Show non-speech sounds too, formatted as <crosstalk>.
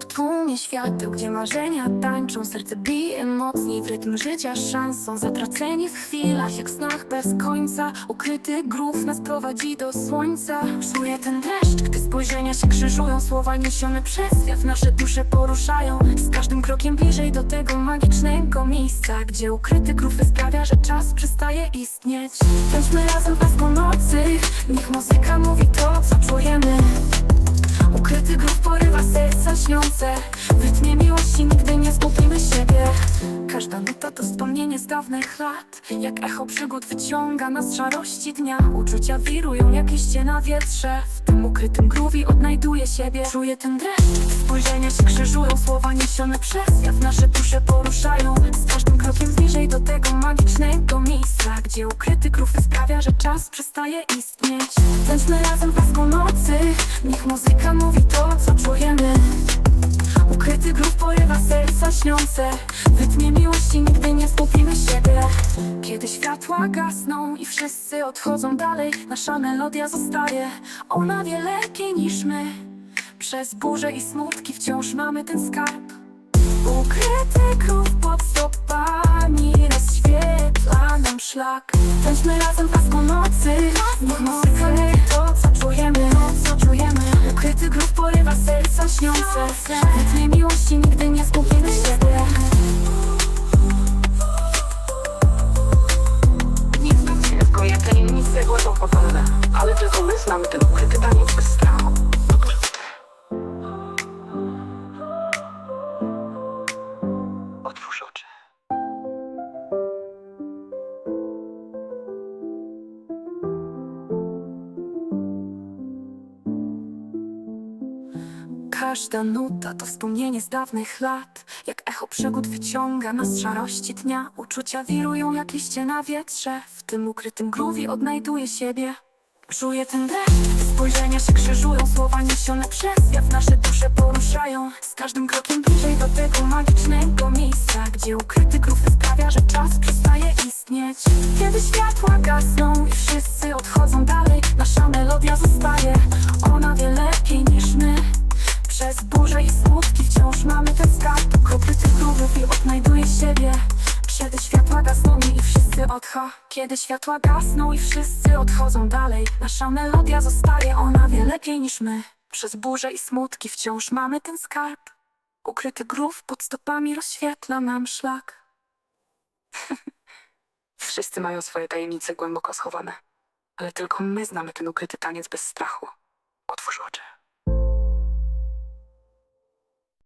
W tłumie świateł, gdzie marzenia tańczą Serce bije mocniej w rytm życia szansą. Zatraceni w chwilach, jak snach bez końca Ukryty grów nas prowadzi do słońca. Czuję ten dreszcz, gdy spojrzenia się krzyżują Słowa niesione przez wiatr nasze dusze poruszają. Z każdym krokiem bliżej do tego magicznego miejsca Gdzie ukryty grów sprawia, że czas przestaje istnieć. Tańczmy razem Niech muzyka mówi to, co czujemy. Ukryty grób porywa serca śniące W rytmie miłości nigdy nie zgubimy siebie. Każda nuta to wspomnienie z dawnych lat. Jak echo przygód wyciąga nas z szarości dnia. Uczucia wirują jak liście na wietrze. W tym ukrytym grówi odnajduję siebie. Czuję ten dreszcz, spojrzenia się krzyżują Słowa niesione przez wiatr nasze dusze poruszają. Z każdym krokiem bliżej do tego magicznego miejsca Gdzie ukryty grób sprawia, że czas przestaje istnieć. Tańczmy razem paską nocy. Niech muzyka mówi to, serca śniące W rytmie miłości nigdy nie zgubimy siebie. Kiedy światła gasną i wszyscy odchodzą dalej Nasza melodia zostaje, ona wie lepiej niż my. Przez burzę i smutki wciąż mamy ten skarb. Ukryty grób pod stopami rozświetla nam szlak. Tańczmy razem paską nocy. Mówi to, co czujemy, to, co czujemy serca śniące. W rytmie miłości nigdy nie zgubimy siebie. Nie znam tylko jak tajemnice głębokowalne Ale tylko my znamy ten ukryty Każda nuta to wspomnienie z dawnych lat. Jak echo przygód wyciąga nas z szarości dnia Uczucia wirują jak liście na wietrze. W tym ukrytym grówi odnajduję siebie. Czuję ten dreszcz, spojrzenia się krzyżują Słowa niesione przez wiatr nasze dusze poruszają. Z każdym krokiem bliżej do tego magicznego miejsca Gdzie ukryty grób sprawia, że czas przestaje istnieć. Kiedy światła gasną i wszyscy odchodzą dalej Nasza melodia zostaje, odcho Kiedy światła gasną i wszyscy odchodzą dalej Nasza melodia zostaje, ona wie lepiej niż my. Przez burzę i smutki wciąż mamy ten skarb. Ukryty grów pod stopami rozświetla nam szlak. <laughs> Wszyscy mają swoje tajemnice głęboko schowane Ale tylko my znamy ten ukryty taniec bez strachu. Otwórz oczy